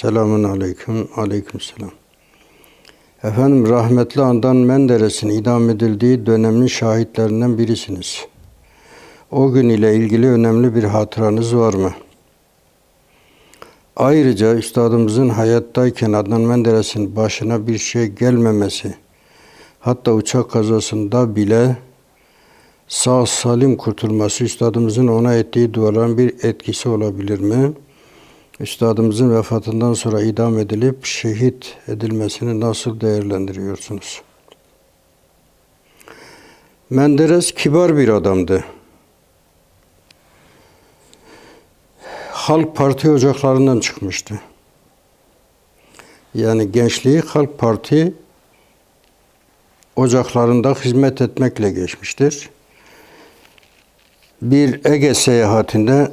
Selamun aleyküm, aleyküm selam. Efendim rahmetli Andan Menderes'in idam edildiği dönemin şahitlerinden birisiniz. O gün ile ilgili önemli bir hatıranız var mı? Ayrıca üstadımızın hayattayken Adnan Menderes'in başına bir şey gelmemesi, hatta uçak kazasında bile sağ salim kurtulması üstadımızın ona ettiği duaların bir etkisi olabilir mi? Üstadımızın vefatından sonra idam edilip şehit edilmesini nasıl değerlendiriyorsunuz? Menderes kibar bir adamdı. Halk Parti ocaklarından çıkmıştı. Yani gençliği Halk Parti ocaklarında hizmet etmekle geçmiştir. Bir Ege seyahatinde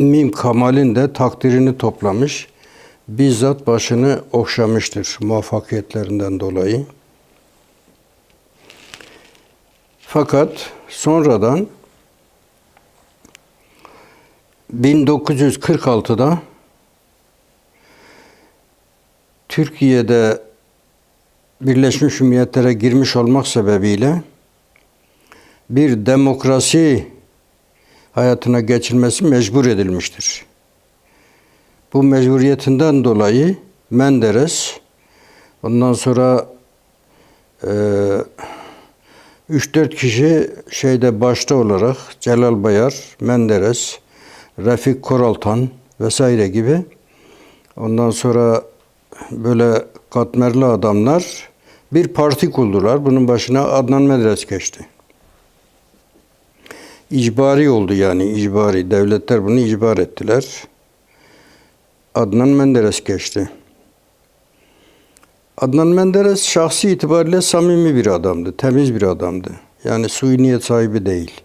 Mim Kamal'in de takdirini toplamış. Bizzat başını okşamıştır muvaffakiyetlerinden dolayı. Fakat sonradan 1946'da Türkiye'de Birleşmiş Milletler'e girmiş olmak sebebiyle bir demokrasi hayatına geçilmesi mecbur edilmiştir. Bu mecburiyetinden dolayı Menderes ondan sonra e, 3-4 kişi şeyde başta olarak Celal Bayar, Menderes, Refik Koraltan vesaire gibi ondan sonra böyle katmerli adamlar bir parti kurdular. Bunun başına Adnan Menderes geçti. İcbari oldu yani icbari. Devletler bunu icbar ettiler. Adnan Menderes geçti. Adnan Menderes şahsi itibariyle samimi bir adamdı, temiz bir adamdı. Yani sui niyet sahibi değil.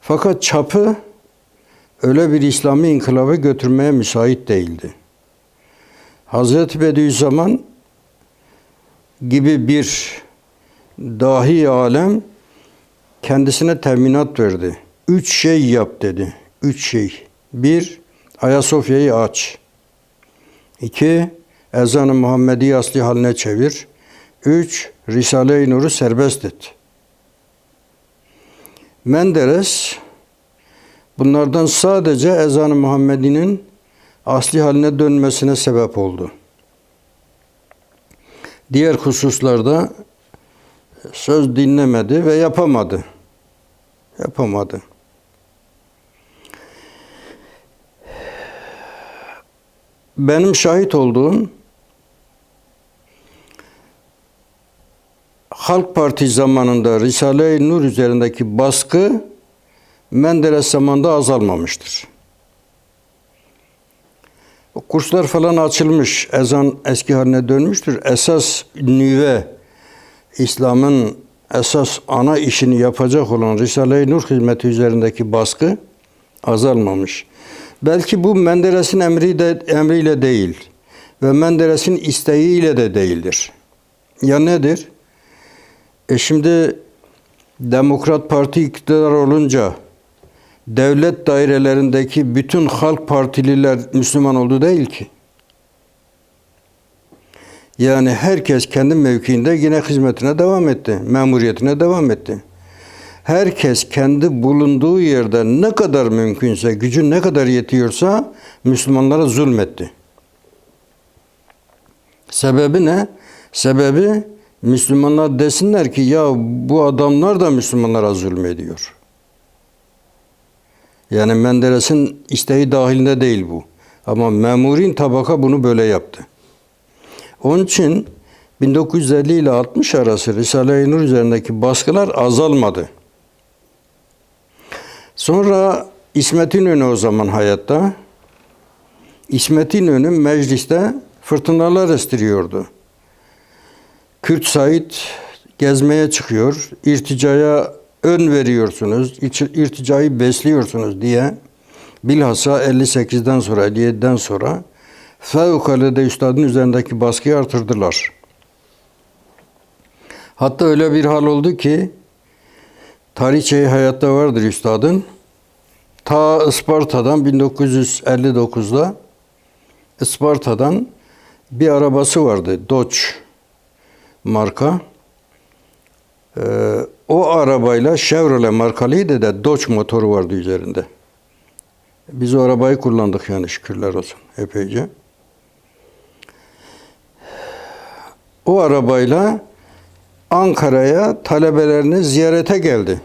Fakat çapı öyle bir İslami inkılabı götürmeye müsait değildi. Hazreti Bediüzzaman gibi bir dahi alem kendisine teminat verdi. Üç şey yap dedi. Üç şey. Bir, Ayasofya'yı aç. İki, ezan-ı Muhammedi asli haline çevir. Üç, Risale-i Nur'u serbest et. Menderes bunlardan sadece ezan-ı Muhammedi'nin asli haline dönmesine sebep oldu. Diğer hususlarda söz dinlemedi ve yapamadı. Yapamadı. Benim şahit olduğum Halk Parti zamanında Risale-i Nur üzerindeki baskı Menderes zamanında azalmamıştır. Kurslar falan açılmış, ezan eski haline dönmüştür. Esas nüve, İslam'ın esas ana işini yapacak olan Risale-i Nur hizmeti üzerindeki baskı azalmamış. Belki bu Menderes'in emri de, emriyle değil ve Menderes'in isteğiyle de değildir. Ya nedir? E şimdi Demokrat Parti iktidar olunca devlet dairelerindeki bütün halk partililer Müslüman oldu değil ki. Yani herkes kendi mevkiinde yine hizmetine devam etti. Memuriyetine devam etti. Herkes kendi bulunduğu yerde ne kadar mümkünse, gücü ne kadar yetiyorsa Müslümanlara zulmetti. Sebebi ne? Sebebi Müslümanlar desinler ki ya bu adamlar da Müslümanlara zulmediyor. Yani Menderes'in isteği dahilinde değil bu. Ama memurin tabaka bunu böyle yaptı. Onun için 1950 ile 60 arası Risale-i Nur üzerindeki baskılar azalmadı. Sonra İsmet İnönü o zaman hayatta. İsmet İnönü mecliste fırtınalar estiriyordu. Kürt Said gezmeye çıkıyor, irticaya ön veriyorsunuz, irticayı besliyorsunuz diye bilhassa 58'den sonra, 57'den sonra fevkalade üstadın üzerindeki baskıyı artırdılar. Hatta öyle bir hal oldu ki tarihçeyi hayatta vardır üstadın. Ta Isparta'dan 1959'da Isparta'dan bir arabası vardı. Dodge marka. Ee, o arabayla Chevrolet markalıydı da Dodge motoru vardı üzerinde. Biz o arabayı kullandık yani şükürler olsun epeyce. O arabayla Ankara'ya talebelerini ziyarete geldi.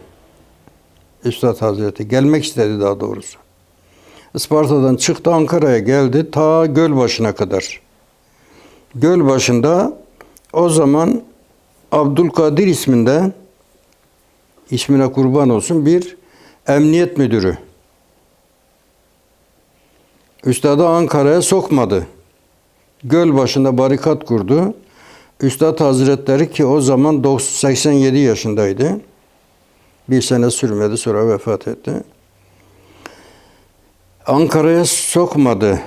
Üstad Hazreti. Gelmek istedi daha doğrusu. Isparta'dan çıktı Ankara'ya geldi ta Gölbaşı'na kadar. Gölbaşı'nda o zaman Abdülkadir isminde ismine kurban olsun bir emniyet müdürü. Üstadı Ankara'ya sokmadı. Gölbaşı'nda barikat kurdu. Üstad Hazretleri ki o zaman 87 yaşındaydı. Bir sene sürmedi sonra vefat etti. Ankara'ya sokmadı.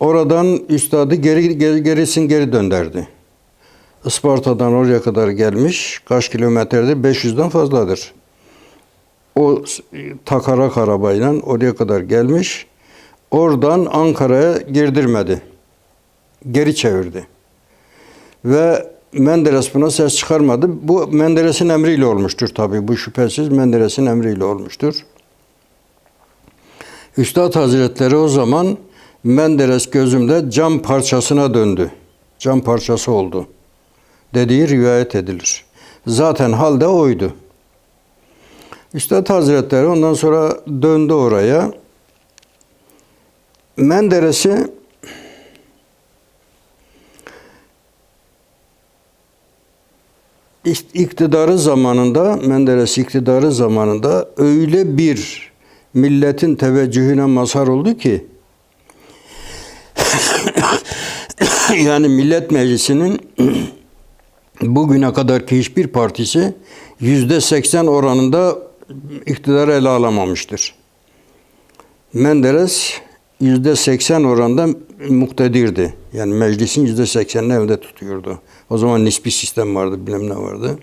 Oradan üstadı geri, geri gerisin geri dönderdi. Isparta'dan oraya kadar gelmiş. Kaç kilometrede? 500'den fazladır. O takarak arabayla oraya kadar gelmiş. Oradan Ankara'ya girdirmedi. Geri çevirdi. Ve Menderes buna ses çıkarmadı. Bu Menderes'in emriyle olmuştur tabii. Bu şüphesiz Menderes'in emriyle olmuştur. Üstad Hazretleri o zaman Menderes gözümde cam parçasına döndü. Cam parçası oldu. Dediği rivayet edilir. Zaten halde oydu. Üstad Hazretleri ondan sonra döndü oraya. Menderes'i iktidarı zamanında, Menderes iktidarı zamanında öyle bir milletin teveccühüne mazhar oldu ki yani Millet Meclisi'nin bugüne kadarki hiçbir partisi yüzde seksen oranında iktidarı ele alamamıştır. Menderes yüzde seksen oranda muktedirdi. Yani meclisin yüzde seksenini evde tutuyordu. O zaman nispi sistem vardı, bilmem ne vardı.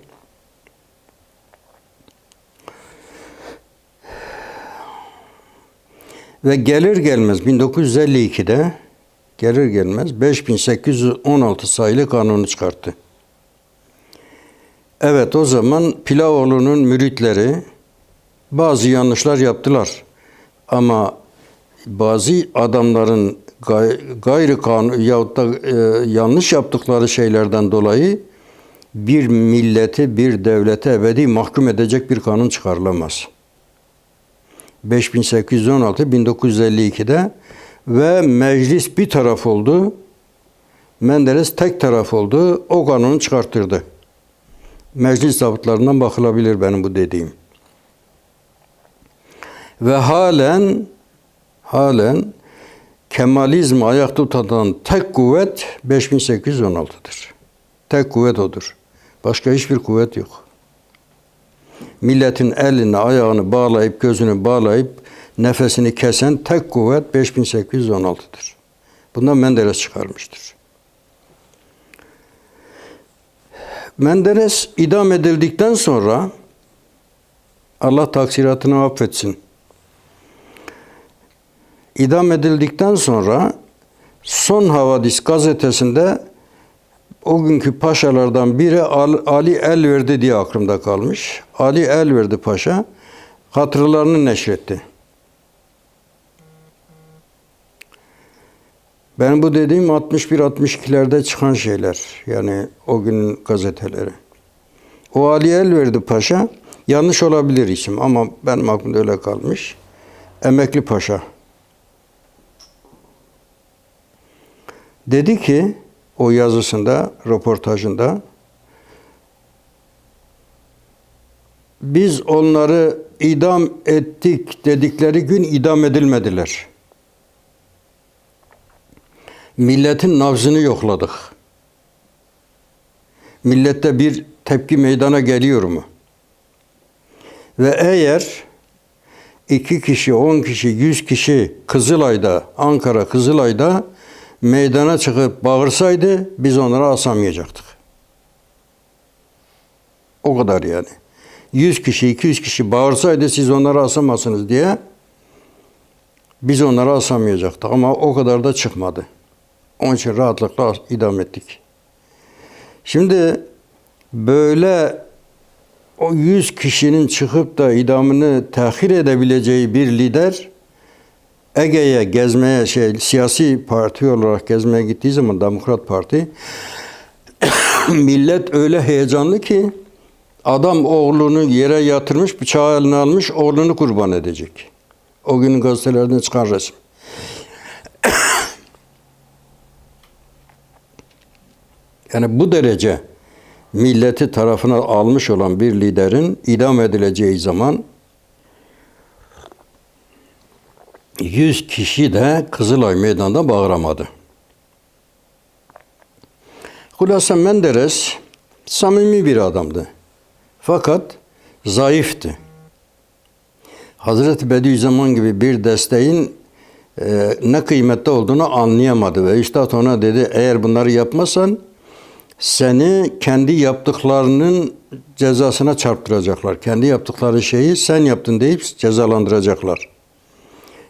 Ve gelir gelmez 1952'de gelir gelmez 5816 sayılı kanunu çıkarttı. Evet o zaman Pilavoğlu'nun müritleri bazı yanlışlar yaptılar. Ama bazı adamların gay, gayri kanun yahut da e, yanlış yaptıkları şeylerden dolayı bir milleti, bir devlete ebedi mahkum edecek bir kanun çıkarılamaz. 5816 1952'de ve meclis bir taraf oldu. Menderes tek taraf oldu. O kanunu çıkarttırdı. Meclis zabıtlarından bakılabilir benim bu dediğim. Ve halen halen Kemalizm ayakta tutan tek kuvvet 5816'dır. Tek kuvvet odur. Başka hiçbir kuvvet yok. Milletin elini, ayağını bağlayıp, gözünü bağlayıp, nefesini kesen tek kuvvet 5816'dır. Bundan Menderes çıkarmıştır. Menderes idam edildikten sonra Allah taksiratını affetsin idam edildikten sonra Son Havadis gazetesinde o günkü paşalardan biri Ali Elverdi diye aklımda kalmış. Ali Elverdi Paşa hatırlarını neşretti. Ben bu dediğim 61-62'lerde çıkan şeyler. Yani o günün gazeteleri. O Ali Elverdi Paşa yanlış olabilir isim ama benim aklımda öyle kalmış. Emekli Paşa. Dedi ki o yazısında, röportajında biz onları idam ettik dedikleri gün idam edilmediler. Milletin nabzını yokladık. Millette bir tepki meydana geliyor mu? Ve eğer iki kişi, on kişi, yüz kişi Kızılay'da, Ankara Kızılay'da meydana çıkıp bağırsaydı biz onları asamayacaktık. O kadar yani. 100 kişi, 200 kişi bağırsaydı siz onları asamazsınız diye biz onları asamayacaktık. Ama o kadar da çıkmadı. Onun için rahatlıkla idam ettik. Şimdi böyle o 100 kişinin çıkıp da idamını tahir edebileceği bir lider Ege'ye gezmeye şey siyasi parti olarak gezmeye gittiği zaman Demokrat Parti millet öyle heyecanlı ki adam oğlunu yere yatırmış, bıçağı eline almış, oğlunu kurban edecek. O günün gazetelerden çıkan resim. Yani bu derece milleti tarafına almış olan bir liderin idam edileceği zaman 100 kişi de Kızılay Meydanı'nda bağıramadı. Hulasa Menderes samimi bir adamdı. Fakat zayıftı. Hazreti Bediüzzaman gibi bir desteğin e, ne kıymetli olduğunu anlayamadı ve Üstad ona dedi eğer bunları yapmazsan seni kendi yaptıklarının cezasına çarptıracaklar. Kendi yaptıkları şeyi sen yaptın deyip cezalandıracaklar.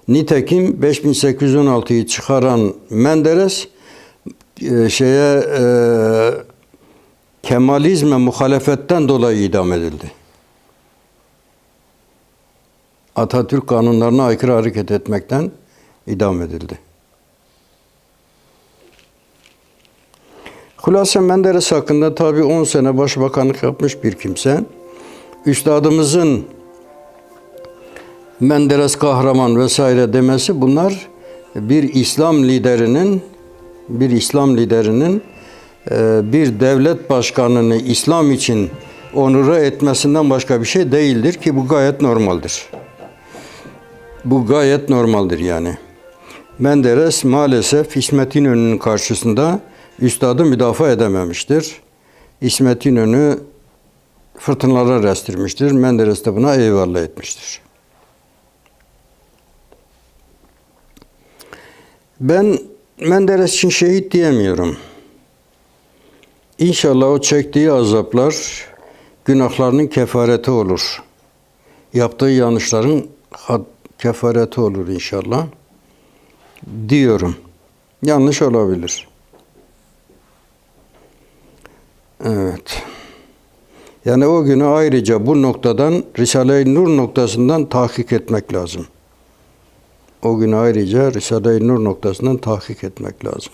Nitekim 5816'yı çıkaran Menderes e, şeye e, Kemalizme muhalefetten dolayı idam edildi. Atatürk kanunlarına aykırı hareket etmekten idam edildi. Hülasa Menderes hakkında tabi 10 sene başbakanlık yapmış bir kimse. Üstadımızın Menderes kahraman vesaire demesi bunlar bir İslam liderinin bir İslam liderinin e, bir devlet başkanını İslam için onura etmesinden başka bir şey değildir ki bu gayet normaldir. Bu gayet normaldir yani. Menderes maalesef İsmet İnönü'nün karşısında üstadı müdafaa edememiştir. İsmet İnönü fırtınalara restirmiştir. Menderes de buna eyvallah etmiştir. Ben Menderes için şehit diyemiyorum. İnşallah o çektiği azaplar günahlarının kefareti olur. Yaptığı yanlışların kefareti olur inşallah. Diyorum. Yanlış olabilir. Evet. Yani o günü ayrıca bu noktadan Risale-i Nur noktasından tahkik etmek lazım. O günü ayrıca Risale-i Nur noktasından tahkik etmek lazım.